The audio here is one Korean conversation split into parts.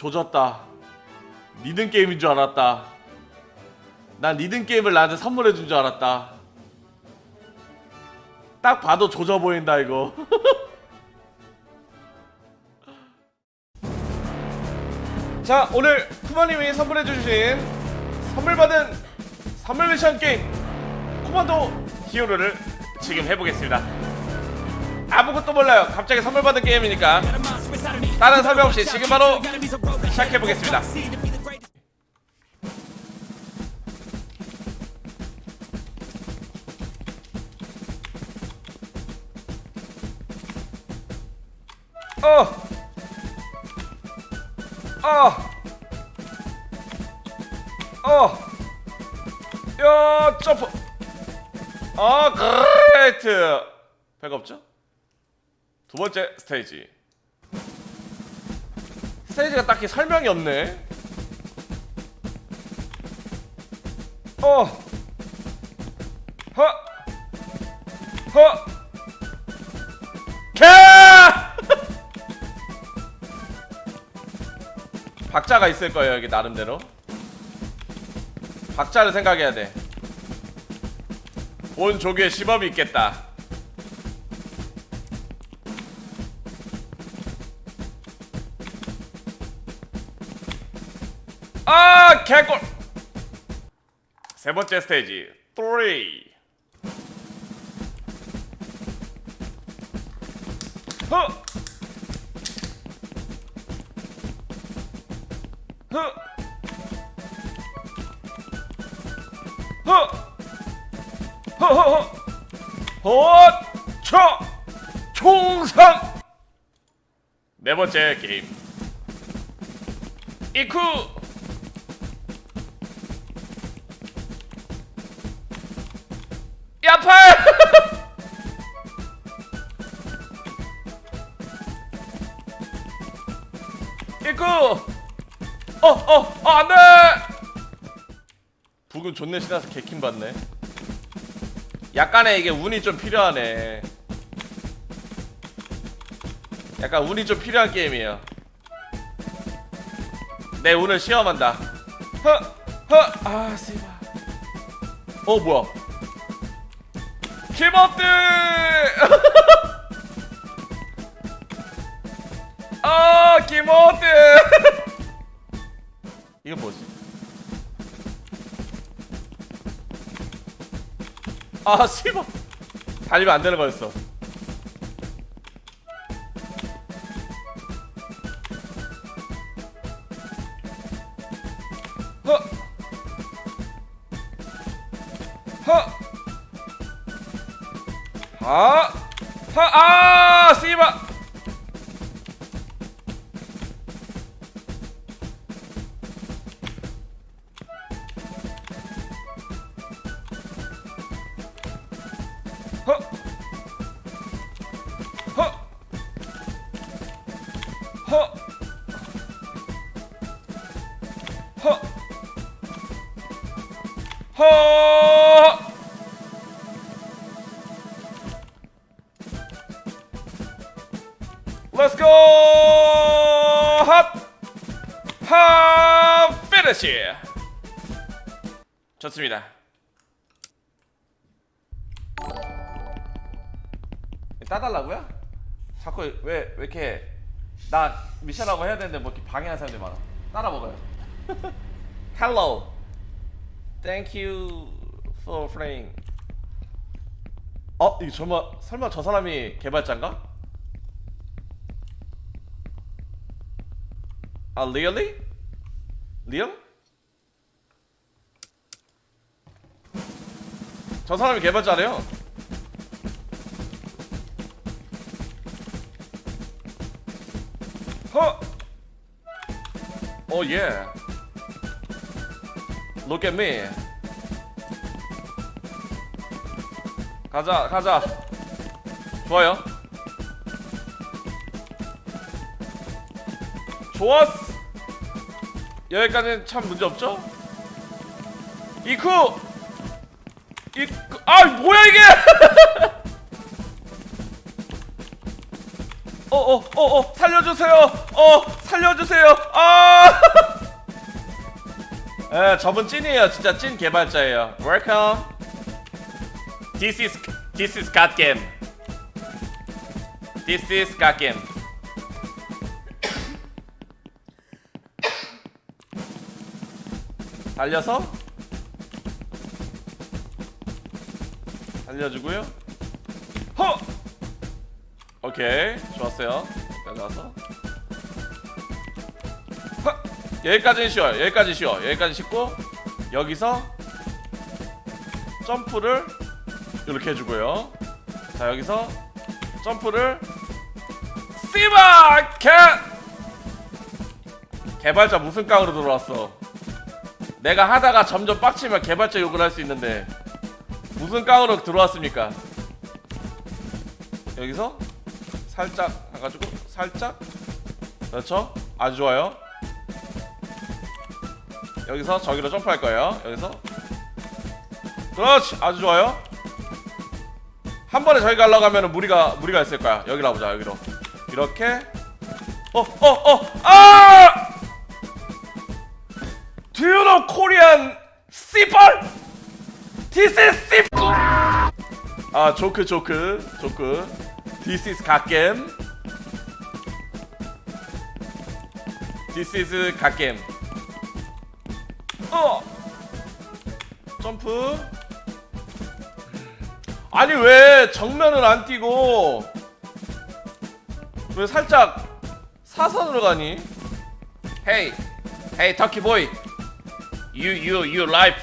조졌다. 리듬 게임인 줄 알았다. 난 리듬 게임을 나한테 선물해 준 줄 알았다. 딱 봐도 조져 보인다 이거. 자 오늘 쿠마님이 선물해 주신 선물 받은 선물 미션 게임 코만도 히어로를 지금 해보겠습니다. 아무것도 몰라요. 갑자기 선물 받은 게임이니까 다른 설명 없이 지금 바로 시작해 보겠습니다. 어, 어, 어, 야 점프. 아 그레이트. 별거 없죠? 두 번째 스테이지. 스테이지가 딱히 설명이 없네. 어. 허. 허. 개! 박자가 있을 거예요, 여기 나름대로. 박자를 생각해야 돼. 본 조교에 시범이 있겠다. 개꿀 세 번째 스테이지 3 허! 허! 허! 허허허! 허! 총상! 네 번째 게임 이쿠 북은 존내 신나서 개킹 받네. 약간의 이게 운이 좀 필요하네. 약간 운이 좀 필요한 게임이에요. 내 운을 시험한다. 허허아 씨발. 어 뭐야? 키보드 아 키보드 이거 뭐지 아 씨발 달리면 안 되는 거였어 Let's go! 핫! 핫! 피니시! 좋습니다. 따달라고요? 자꾸 왜, 왜 이렇게 나 미션하고 해야 되는데 뭐 이렇게 방해하는 사람들이 많아. 따라 먹어요. Hello. Thank you for playing. 어? 이 설마 설마 저 사람이 개발자인가? 아, really? real? 저 사람이 개발자래요. 허! 오 예. Look at me. 가자, 가자. 좋아요. 좋았어. 여기까지는 참 문제 없죠? 이쿠. 이쿠. 아, 뭐야 이게? 어, 어 어어어어 살려주세요. 어 살려주세요. 아. 예, 저분 찐이에요. 진짜 찐 개발자예요. Welcome. This is this is God game. This is God game. 달려서 달려주고요. 허. 오케이 좋았어요. 여기까지 허! 여기까지는 쉬워요. 여기까지 쉬워. 여기까지 쉽고 여기서 점프를 이렇게 해주고요. 자 여기서 점프를 씨바 개 개발자 무슨 깡으로 들어왔어? 내가 하다가 점점 빡치면 개발자 욕을 할 수 있는데 무슨 깡으로 들어왔습니까? 여기서 살짝 해가지고 살짝 그렇죠? 아주 좋아요. 여기서 저기로 점프할 거예요. 여기서 그렇지 아주 좋아요. 한 번에 저기 가려고 하면 무리가 무리가 있을 거야. 여기로 보자 여기로 이렇게 어 어 어아 Do you know Korean 씨발? This is 씨. 아 조크 조크 조크. This is 갓겜. This is 갓겜. 어. 점프. 아니 왜 정면을 안 뛰고 왜 살짝 사선으로 가니? Hey, hey, 터키 보이. You, you, you life,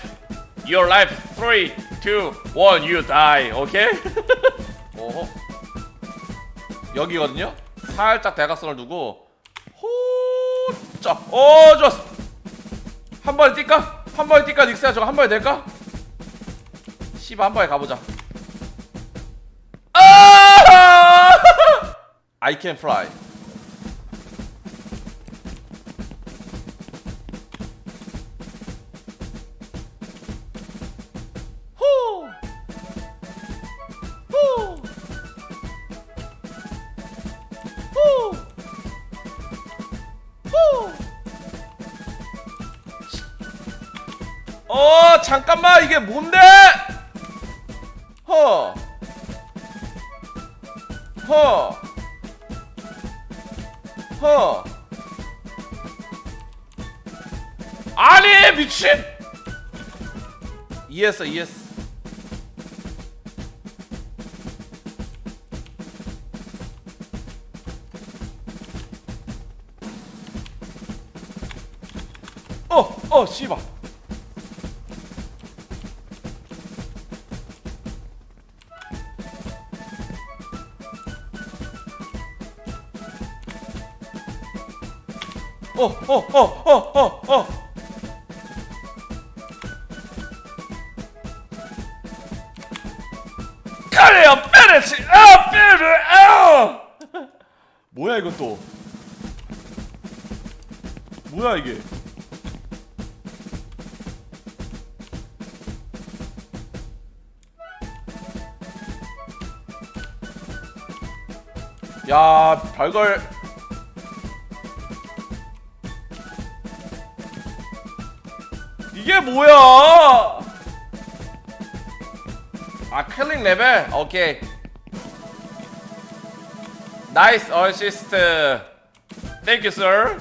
your life. Three, two, one, you die. 오케이? 오호. 여기거든요. 살짝 대각선을 두고 호짜. 오 좋았어. 한 번에 뛸까? 한 번에 뛸까? 닉스야 저거 한 번에 될까? 씨발 한 번에 가보자. 아! I can fly. 잠깐만. 이게 뭔데? 허. 허. 허. 아니, 미친! 이해했어, 이해했어. 어, 어, 씨발. 어, 어, 어, 어, 어, 어. 카레야 페레치 아 아. 뭐야 이건 또? 뭐야 이게? 야 별걸 이게 뭐야? 아 클릭 레벨? 오케이. 나이스 어시스트. 땡큐 sir.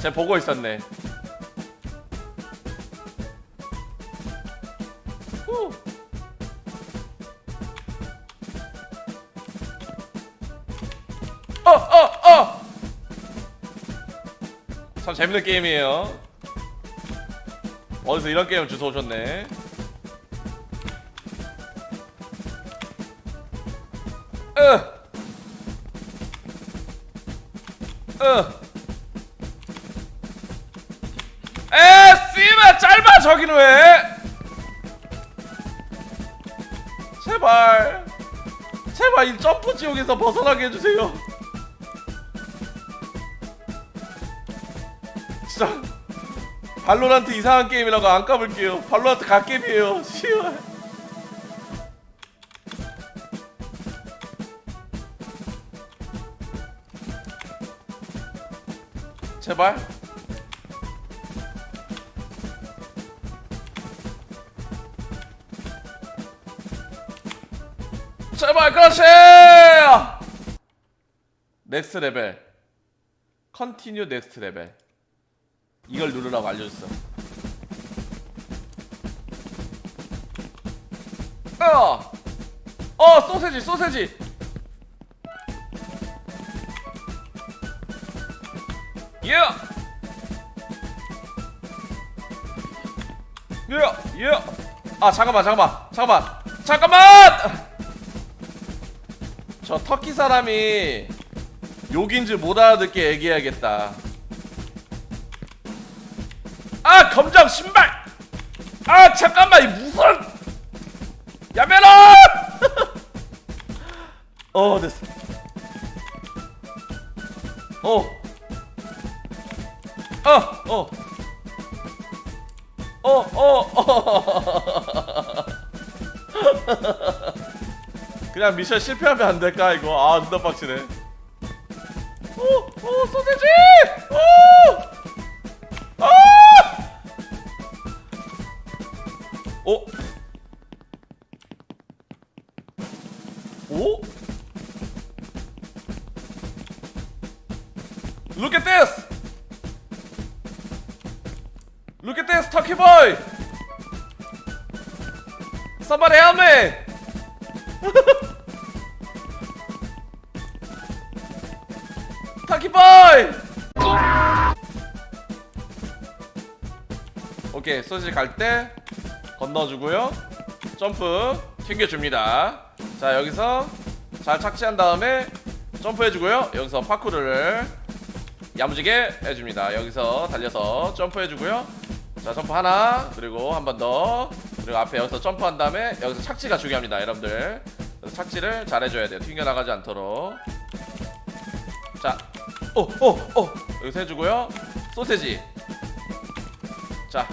제 보고 있었네 참 재밌는 게임이에요. 어디서 이런 게임을 주워 오셨네. 으! 으! 에, 씨발 짧아 저기는 왜? 제발, 제발 이 점프 지옥에서 벗어나게 해주세요. 발로란트 이상한 게임이라고 안 까볼게요. 발로란트 갓게임이에요. 씨발. 제발. 제발 그렇지! 넥스트 레벨. 컨티뉴 넥스트 레벨. 이걸 누르라고 알려줬어. 어, 어 소세지 소세지. 예. 예, 예. 아 잠깐만 잠깐만 잠깐만 잠깐만. 저 터키 사람이 욕인 줄 못 알아듣게 얘기해야겠다. 아 검정 신발. 아 잠깐만 이 무슨 야메론. 어 됐어. 어. 어, 어. 어, 어, 어. 그냥 미션 실패하면 안 될까 이거? 아, 눈다 빡치네. 오, 오, 소세지! 오! 오? 오? Look at this! Look at this, Tucky boy! Somebody help me! Tucky boy! 오케이, 소시 갈때 건너주고요. 점프 튕겨줍니다. 자, 여기서 잘 착지한 다음에 점프해주고요. 여기서 파쿠르를 야무지게 해줍니다. 여기서 달려서 점프해주고요. 자 점프 하나 그리고 한 번 더 그리고 앞에 여기서 점프한 다음에 여기서 착지가 중요합니다 여러분들 그래서 착지를 잘 해줘야 돼요 튕겨나가지 않도록 자 오 오 오 여기서 해주고요 소세지 자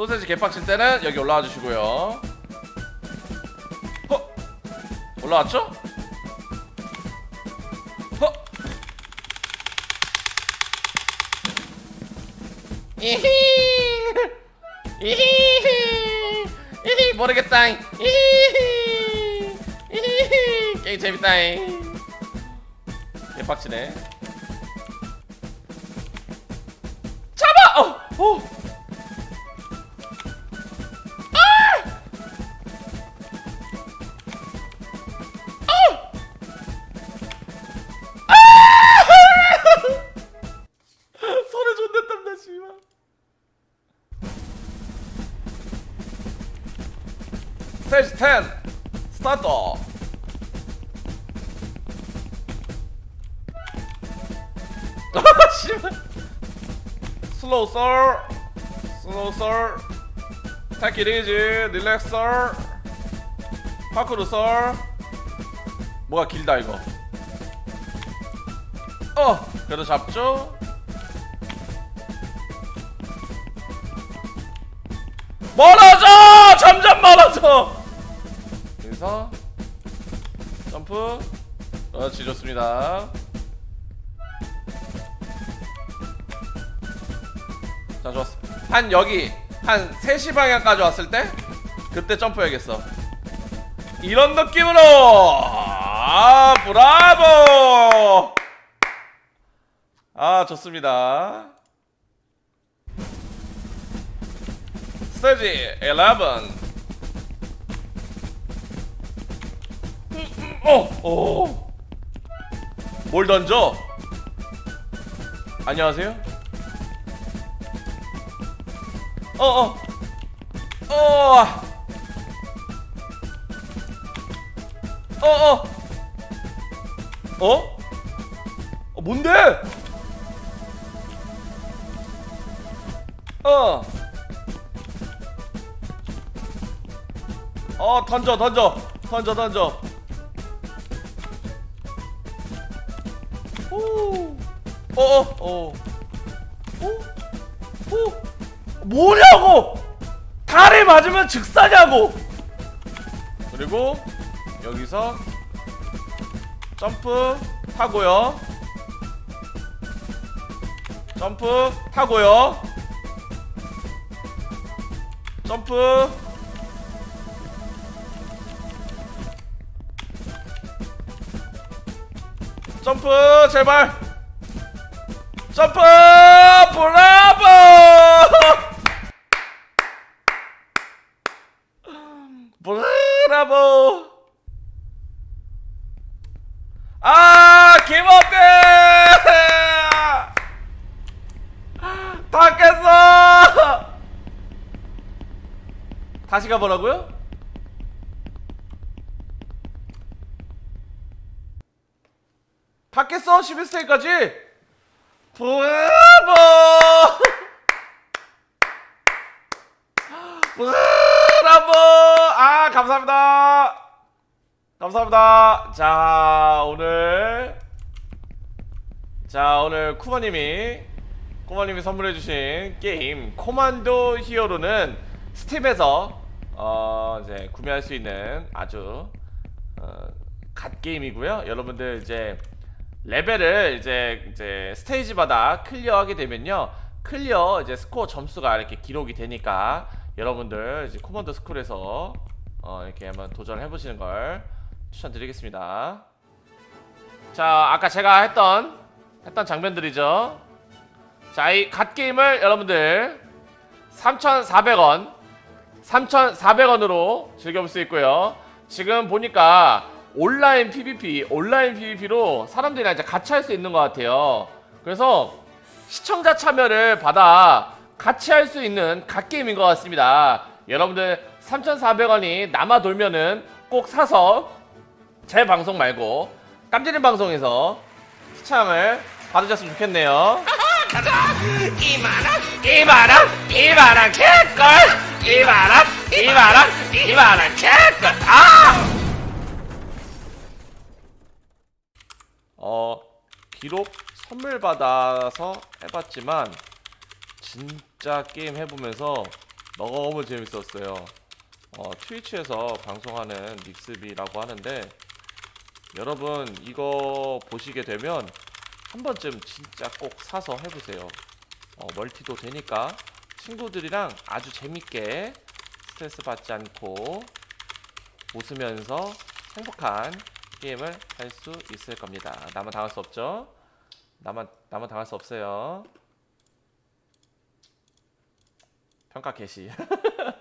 소세지 개빡칠 때는 여기 올라와 주시고요. 허! 올라왔죠? 허! 이히! 이히! 이히! 모르겠다 이히! 이히! 게임 재밌다 개빡치네 10 스타트 아 씨발. 슬로우 썰 슬로우 썰. take it easy 릴렉스 썰. 파크루 썰. 뭐가 길다 이거. 어 그래도 잡죠? 멀어져! 점점 멀어져! 여기서 점프. 그렇지 좋습니다. 자 좋았어 한 여기 한 3시 방향까지 왔을 때 그때 점프해야겠어. 이런 느낌으로! 아 브라보! 아 좋습니다. 스테이지 11 어! 어! 뭘 던져? 안녕하세요? 어, 어! 어! 어, 어! 어? 어, 뭔데? 어! 어 던져 던져 던져 던져 오어어 오오 뭐냐고 달에 맞으면 즉사냐고 그리고 여기서 점프 하고요 점프 타고요. 점프. 점프 제발. 점프 브라보. 브라보. 아 김어태 다 깼어 다시 가보라고요? 다 깼어 11스테이까지 브라보 브라보 아 감사합니다 감사합니다. 자, 오늘 자, 오늘 쿠마님이 쿠마님이 선물해 주신 게임 코만도 히어로는 스팀에서 어, 이제 구매할 수 있는 아주 어, 갓 게임이고요. 여러분들 이제 레벨을 이제 이제 스테이지마다 클리어하게 되면요. 클리어 이제 스코어 점수가 이렇게 기록이 되니까 여러분들 이제 코만도 스쿨에서 어, 이렇게 한번 도전해 보시는 걸 추천드리겠습니다. 자, 아까 제가 했던 했던 장면들이죠. 자, 이 갓 게임을 여러분들 3,400원 3,400원으로 즐겨볼 수 있고요. 지금 보니까 온라인 PVP, 온라인 PVP로 사람들이랑 이제 같이 할 수 있는 것 같아요. 그래서 시청자 참여를 받아 같이 할 수 있는 갓 게임인 것 같습니다. 여러분들 3,400원이 남아 돌면은 꼭 사서 제 방송 말고 깜지린 방송에서 시청을 받으셨으면 좋겠네요. 이만한 이만한 이만한 개걸 이만한 이만한 이만한 개걸 아 어 비록 선물 받아서 해봤지만 진짜 게임 해보면서 너무 재밌었어요. 어, 트위치에서 방송하는 닉스비라고 하는데 여러분 이거 보시게 되면 한 번쯤 진짜 꼭 사서 해보세요. 어, 멀티도 되니까 친구들이랑 아주 재밌게 스트레스 받지 않고 웃으면서 행복한 게임을 할 수 있을 겁니다. 나만 당할 수 없죠? 나만 나만 당할 수 없어요. 평가 개시.